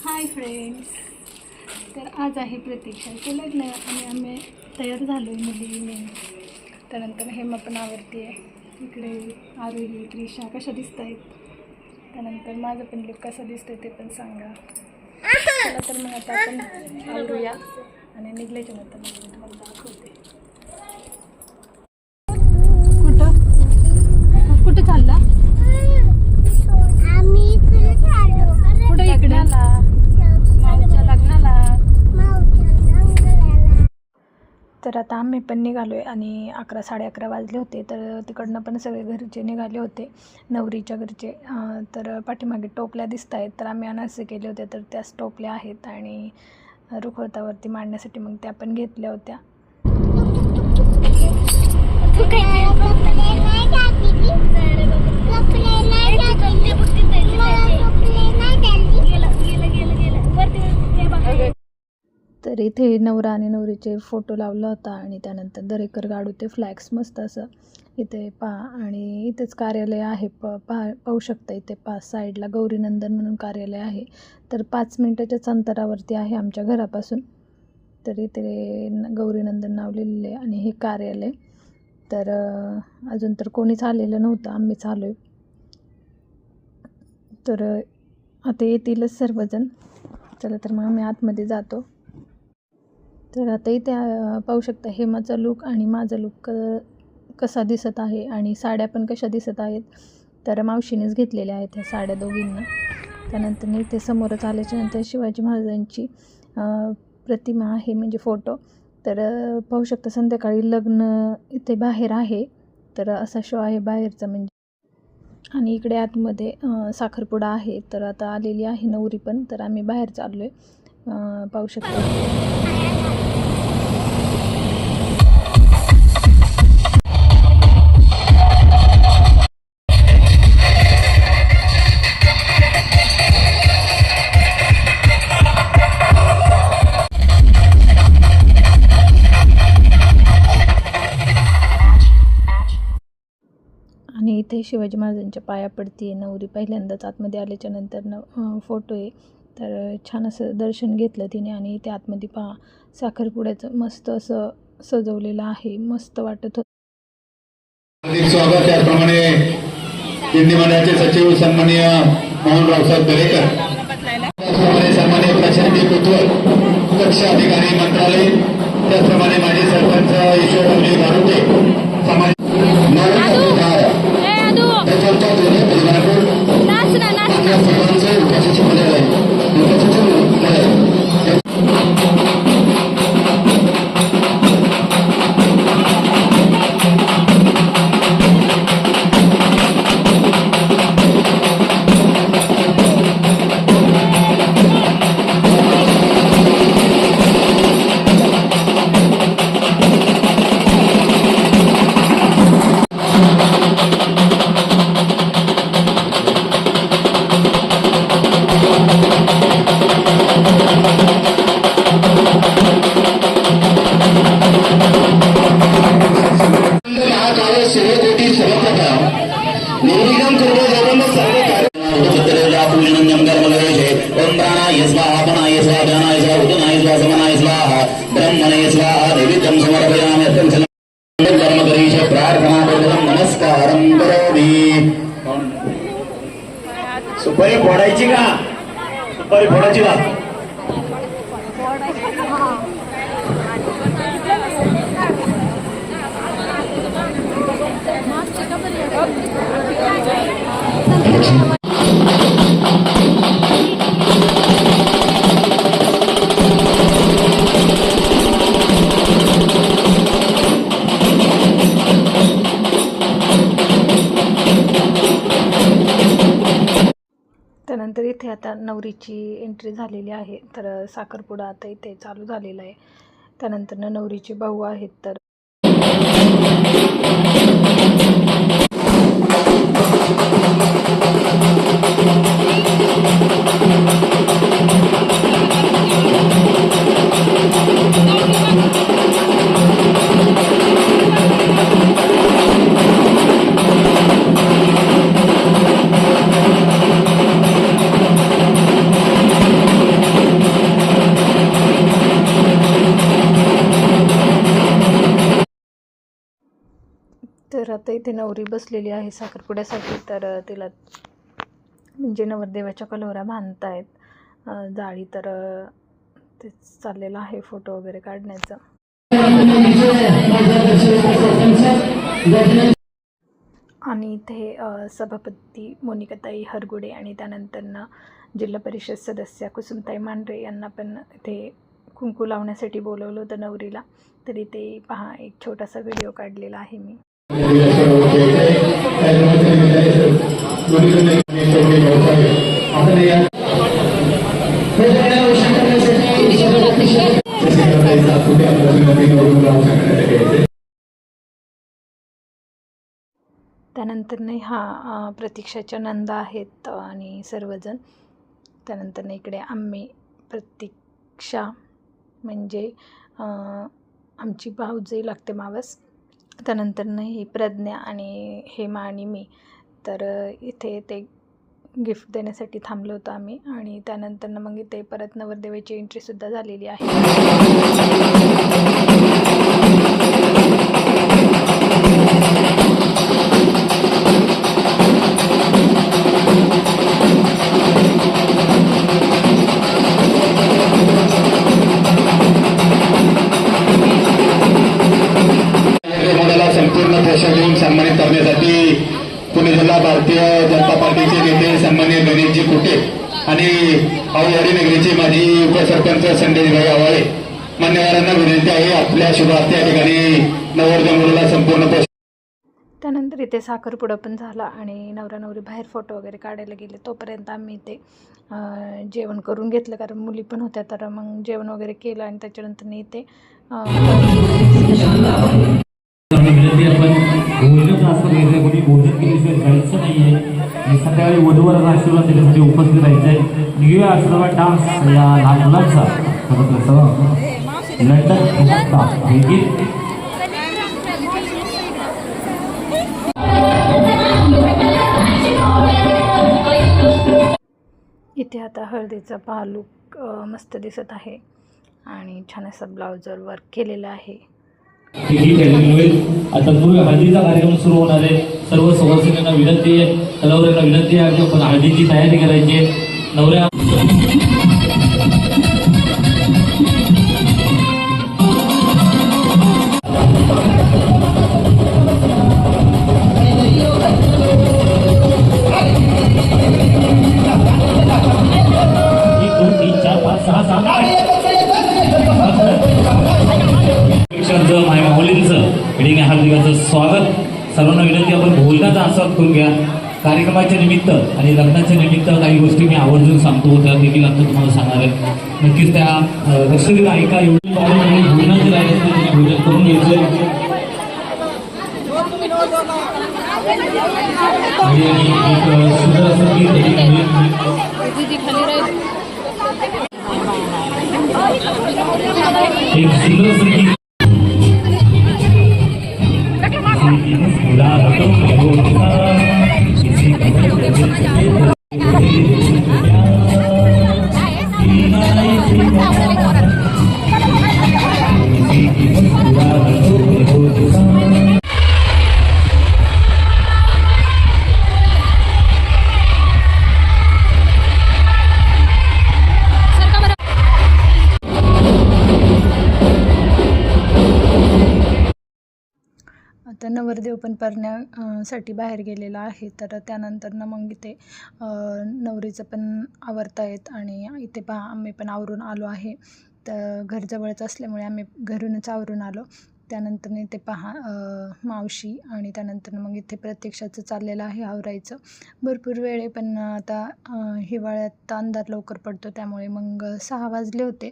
Hi friends तर आज आहे प्रतीक्षाचं लग्न आणि आम्ही तयार झालो आहे मुलीने. त्यानंतर हेमा पण आवडते आहे इकडे आरोही त्रिशा कशा दिसत आहेत त्यानंतर माझं पण लुक कसं दिसतंय ते पण सांगा. चला तर मग आता आपण आवरूया आणि निघल्याच्या नंतर मग मी तुम्हाला दाखवते कुठं कुठे चालला आम्ही इकडे चाललो कुठं इकडे मावच्या लग्नाला रंगाला तर आता आम्ही पण निघालो आहे आणि अकरा साडे अकरा वाजले होते तर तिकडनं पण सगळे घरचे निघाले होते नवरीच्या घरचे. तर पाठीमागे टोपल्या दिसत आहेत तर आम्ही अनारसे केले होते तर त्याच टोपल्या आहेत आणि रुखवतावरती मांडण्यासाठी मग त्या पण घेतल्या होत्या. तर इथे नवरा आणि नवरीचे फोटो लावला होता आणि त्यानंतर दरेकर गाडू ते फ्लॅक्स मस्त असं इथे पा आणि इथेच कार्यालय आहे. प पा पाहू शकता इथे पा साईडला गौरीनंदन म्हणून कार्यालय आहे. तर पाच मिनटाच्याच अंतरावरती आहे आमच्या घरापासून. तर इथे न- गौरीनंदन नाव लिहिलेलं आहे आणि हे कार्यालय. तर अजून तर कोणीच आलेलं नव्हतं. आम्हीच आलो आहे तर आता येतीलच सर्वजण. चला तर मग आम्ही आतमध्ये जातो. तर आता इथे पाहू शकता हेमाचा लूक आणि माझा लूक कसा दिसत आहे आणि साड्या पण कशा दिसत आहेत. तर मावशीनेच घेतलेल्या आहेत ह्या साड्या दोघींना. त्यानंतर इथे समोरच आल्याच्यानंतर शिवाजी महाराजांची प्रतिमा आहे म्हणजे फोटो तर पाहू शकता संध्याकाळी लग्न इथे बाहेर आहे. तर असा शो आहे बाहेरचा म्हणजे. आणि इकडे आतमध्ये साखरपुडा आहे. तर आता आलेली आहे नवरी पण. तर आम्ही बाहेर चाललो आहे पाहू शकतो. शिवाजी महाराजांच्या पाया पडते नवरी पहिल्यांदाच आतमध्ये आल्याच्यानंतर न फोटो आहे. तर छान असं दर्शन घेतलं तिने आणि त्या आतमध्ये पहा. साखरपुड्याचं मस्त असं सजवलेलं आहे. मस्त वाटत होतं. स्वागत. त्याप्रमाणे दिंडी मंडळाचे सचिव सन्माननीय मोहनराव साहेब दरेकर त्याचप्रमाणे सन्माननीय प्रशांती कुतवल लक्ष अधिकारी मंत्रालय. त्याचप्रमाणे माजी सरपंच ईश्वर गारुटे समाज सुपारी फोडायची का? सुपारी फोडायची का? आता नवरीची एंट्री झालेली आहे. तर साखरपुडा आता इथे चालू झालेला आहे. त्यानंतर नवरीचे भाऊ आहेत तर तर आता इथे नवरी बसलेली आहे साखरपुड्यासाठी. तर तिला म्हणजे नवरदेवाच्या कलोऱ्या बांधतायत. आहेत जाळी तर ते तेच चाललेलं आहे फोटो वगैरे काढण्याचा. आणि इथे सभापती मोनिकाताई हरगुडे आणि त्यानंतरनं जिल्हा परिषद सदस्य कुसुमताई मांढरे यांना पण इथे कुंकू लावण्यासाठी बोलवलं होतं नवरीला. तरी ते पहा एक छोटासा व्हिडिओ काढलेला आहे मी. त्यानंतर नाही हा प्रतीक्षाच्या नंदा आहेत आणि सर्वजण. त्यानंतरनं इकडे आम्ही प्रतीक्षा म्हणजे आमची भाऊजही लागते मावस त्यानंतरनं ही प्रज्ञा आणि हेमा आणि मी. तर इथे ते गिफ्ट देण्यासाठी थांबलो होतो आम्ही आणि त्यानंतरनं मग इथे परत नवरदेवाची एंट्रीसुद्धा झालेली आहे. मान्यवरांना विनंती आहे आपल्या शुभार्थ या ठिकाणी संपूर्ण त्यानंतर इथे साखरपुडा पण झाला आणि नवरा नवरी बाहेर फोटो वगैरे काढायला गेले. तोपर्यंत आम्ही इथे जेवण करून घेतलं. कारण मुली पण होत्या तर मग जेवण वगैरे केलं आणि त्याच्यानंतर इथे वधूवराचा आशीर्वाद देण्यासाठी उपस्थित निघूया आशीर्वाद डान्स या लहान मुलांचा लंडन हे गीत इथे आता हळदीचा पहा लूक मस्त दिसत आहे आणि छान असा ब्लाउजवर वर्क केलेलं आहे. आता पूर्वी हळदीचा कार्यक्रम सुरू होणार आहे. सर्व सवासिकांना विनंती आहे. कलावरांना विनंती आहे. की आपण हळदीची तयारी करायची आहे. नवऱ्या आत्मसात करून घ्या. कार्यक्रमाच्या निमित्त आणि लग्नाच्या निमित्त काही गोष्टी मी आवर्जून सांगतो. त्या देखील आता तुम्हाला सांगणार आहे. नक्कीच त्या अं, लक्षात ऐका एवढी पाहुणे आणि राहिले भोजन करून घ्यायचं. एक सुंदर असं गीत एक सुंदर असं गीत आता नवरदेव पण परण्या साठी बाहेर गेलेला आहे. तर त्यानंतरनं मग इथे नवरीचं पण आवरतायत आणि इथे पहा आम्ही पण आवरून आलो आहे. तर घर जवळच असल्यामुळे आम्ही घरूनच आवरून आलो. त्यानंतर इथे पहा मावशी आणि त्यानंतर मग इथे प्रत्यक्षाचं चाललेलं आहे आवरायचं. भरपूर वेळ आहे पण आता हिवाळ्यात अंधार लवकर पडतो त्यामुळे मग सहा वाजले होते.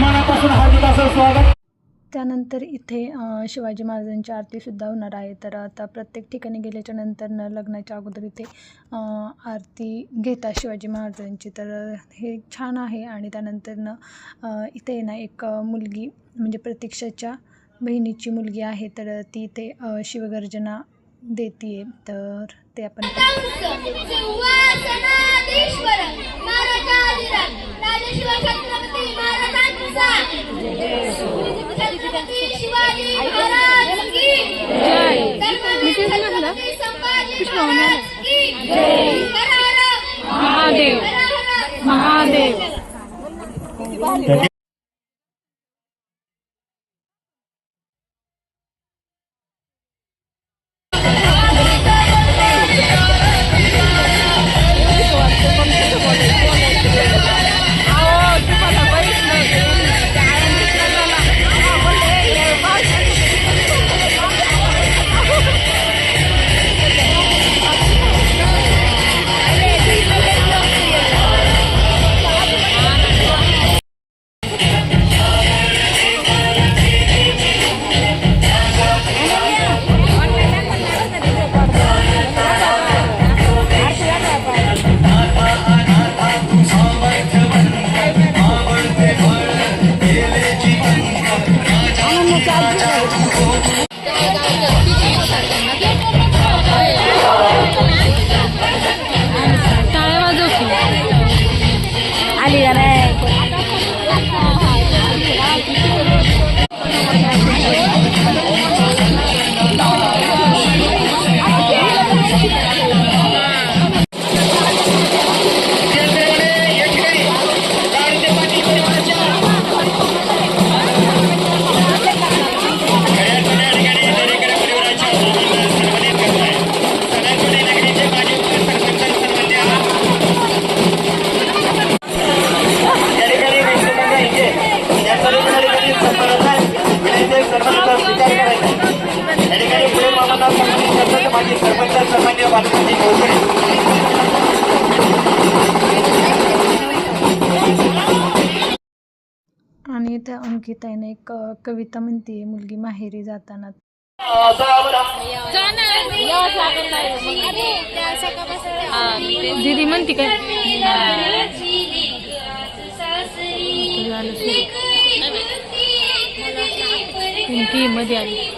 मनापासून हार्दिक स्वागत. त्यानंतर इथे शिवाजी महाराजांची आरतीसुद्धा होणार आहे. तर आता प्रत्येक ठिकाणी गेल्याच्या नंतरनं लग्नाच्या अगोदर इथे आरती घेतात शिवाजी महाराजांची. तर हे छान आहे. आणि त्यानंतरनं अ, इथे ना एक मुलगी म्हणजे प्रतीक्षाच्या बहिणीची मुलगी आहे. तर ती इथे शिवगर्जना देते तर ते आपण महादेव. महादेव. शिवाजी महाराज बालकाजी गोखले आणि इथे अंकिताने एक कविता म्हणते मुलगी माहेरी जाताना. दीदी म्हणते काय? मध्ये आली.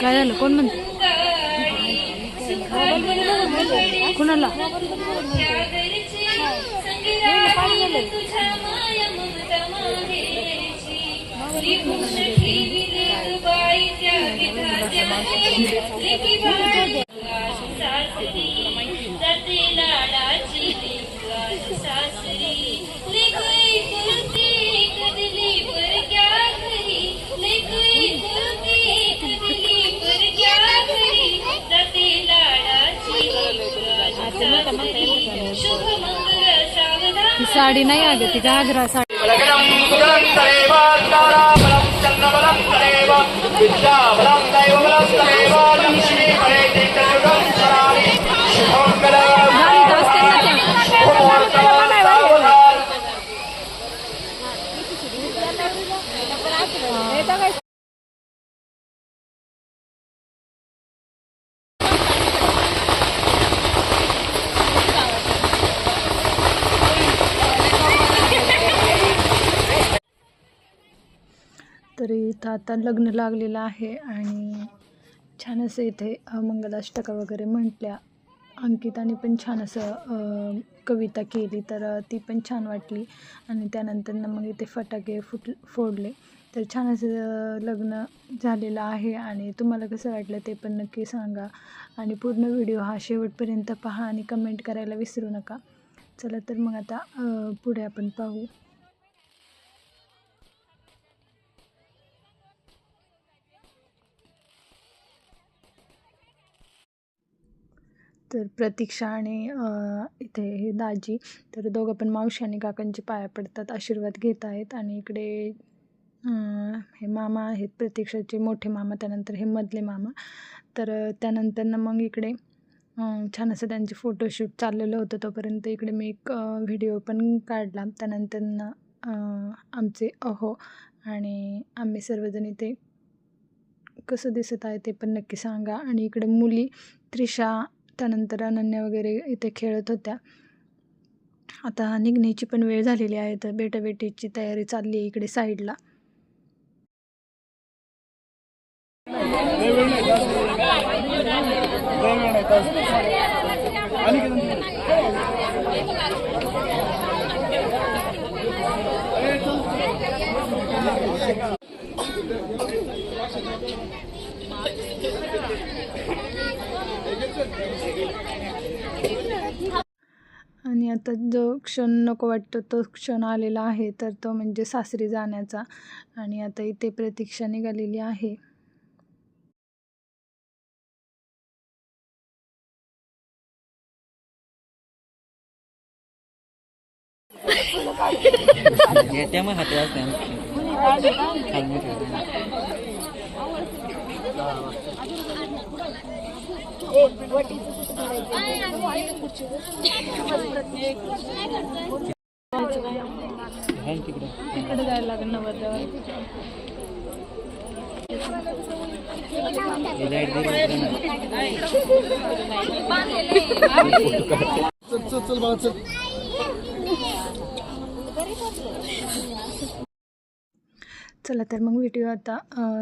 काय झालं कोण म्हणते सुखात कुणाला त्या साडी नाही आली ती घागरा साडी. बलगडं आता लग्न लागलेलं आहे आणि छान असं इथे मंगलाष्टका वगैरे म्हटल्या. अंकिताने पण छान असं कविता केली तर ती पण छान वाटली. आणि त्यानंतर मग इथे फटाके फुट फोडले. तर छान असं लग्न झालेलं आहे आणि तुम्हाला कसं वाटलं ते पण नक्की सांगा. आणि पूर्ण व्हिडिओ हा शेवटपर्यंत पहा आणि कमेंट करायला विसरू नका. चला तर मग आता पुढे आपण पाहू. तर प्रतीक्षा आणि इथे हे दाजी तर दोघं पण मावशी आणि काकांचे पाया पडतात आशीर्वाद घेत आहेत आणि इकडे हे मामा आहेत प्रतीक्षाचे मोठे मामा त्यानंतर हे मधले मामा. तर त्यानंतर ना मग इकडे छान असं त्यांचे फोटोशूट चाललेलं होतं तोपर्यंत इकडे मी एक व्हिडिओ पण काढला. त्यानंतर ना आमचे अहो आणि आम्ही सर्वजण इथे कसं दिसत आहे ते पण नक्की सांगा. आणि इकडे मुली त्रिशा त्यानंतर अनन्या वगैरे इथे खेळत होत्या. आता निघण्याची पण वेळ झालेली आहे तर बेटाबेटीची तयारी चालली आहे इकडे साईडला. आता जो क्षण नको वाटतो तो क्षण आलेला आहे. तर तो म्हणजे सासरी जाण्याचा. आणि आता इथे प्रतीक्षा निघालेली आहे. तिकडे जायला लागेल नवरदेवाला चल. चला तर मग व्हिडिओ आता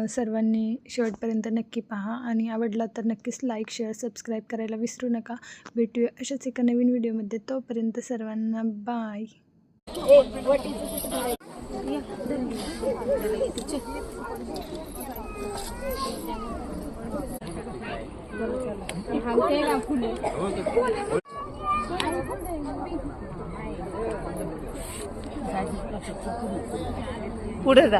सर्वांनी शेवटपर्यंत नक्की पहा. आणि आवडला तर नक्कीच लाईक शेअर सबस्क्राईब करायला विसरू नका. भेटूया अशाच एका नवीन व्हिडिओमध्ये. तोपर्यंत सर्वांना बाय पुढे जा.